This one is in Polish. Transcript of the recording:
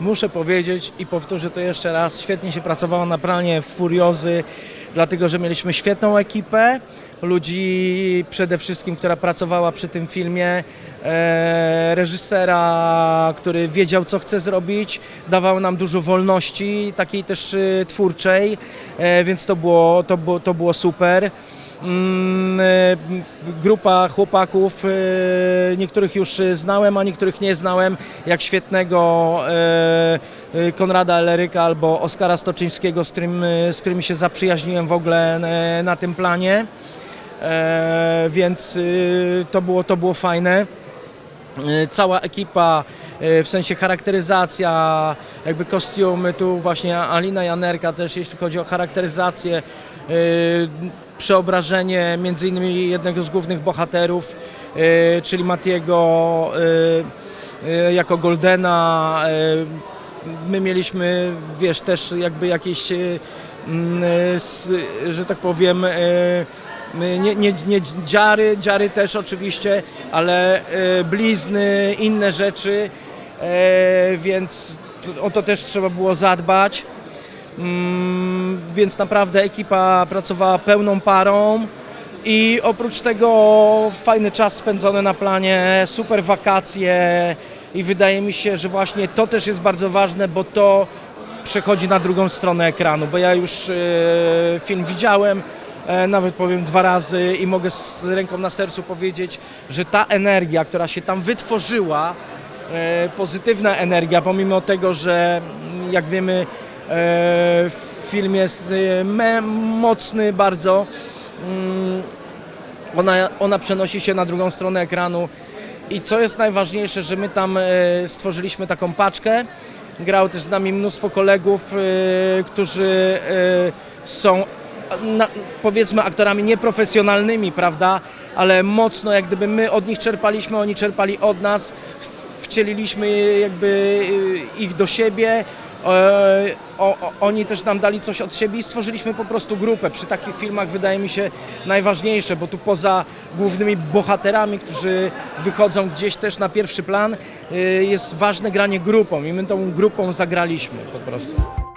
muszę powiedzieć i powtórzę to jeszcze raz, świetnie się pracowało na planie Furiozy, dlatego że mieliśmy świetną ekipę, ludzi przede wszystkim, która pracowała przy tym filmie, e, reżysera, który wiedział, co chce zrobić, dawał nam dużo wolności, takiej też e, twórczej, e, więc to było, to było, to było super. Mm, grupa chłopaków, e, niektórych już znałem, a niektórych nie znałem, jak świetnego e, Konrada Eleryka albo Oskara Stoczyńskiego, z, którym, z którymi się zaprzyjaźniłem w ogóle na tym planie, E, więc to było, to było fajne. Cała ekipa, w sensie charakteryzacja, jakby kostiumy, tu właśnie Alina Janerka też, jeśli chodzi o charakteryzację, e, przeobrażenie między innymi jednego z głównych bohaterów, e, czyli Matiego e, e, jako Goldena. e, My mieliśmy, wiesz, też jakby jakieś, e, mm, e, że tak powiem, e, nie, nie, nie dziary, dziary też oczywiście, ale e, blizny, inne rzeczy, e, więc t- o to też trzeba było zadbać. Mm, więc naprawdę ekipa pracowała pełną parą i oprócz tego fajny czas spędzony na planie, super wakacje i wydaje mi się, że właśnie to też jest bardzo ważne, bo to przechodzi na drugą stronę ekranu, bo ja już e, film widziałem, e, nawet powiem dwa razy i mogę z ręką na sercu powiedzieć, że ta energia, która się tam wytworzyła, e, pozytywna energia, pomimo tego, że mm, jak wiemy e, film jest e, mocny bardzo, mm, ona, ona przenosi się na drugą stronę ekranu i co jest najważniejsze, że my tam e, stworzyliśmy taką paczkę, grało też z nami mnóstwo kolegów, e, którzy e, są powiedzmy aktorami nieprofesjonalnymi, prawda, ale mocno jak gdyby my od nich czerpaliśmy, oni czerpali od nas, wcieliliśmy jakby e, ich do siebie, e, o, o, oni też nam dali coś od siebie i stworzyliśmy po prostu grupę. Przy takich filmach wydaje mi się najważniejsze, bo tu poza głównymi bohaterami, którzy wychodzą gdzieś też na pierwszy plan, y, jest ważne granie grupą i my tą grupą zagraliśmy po prostu.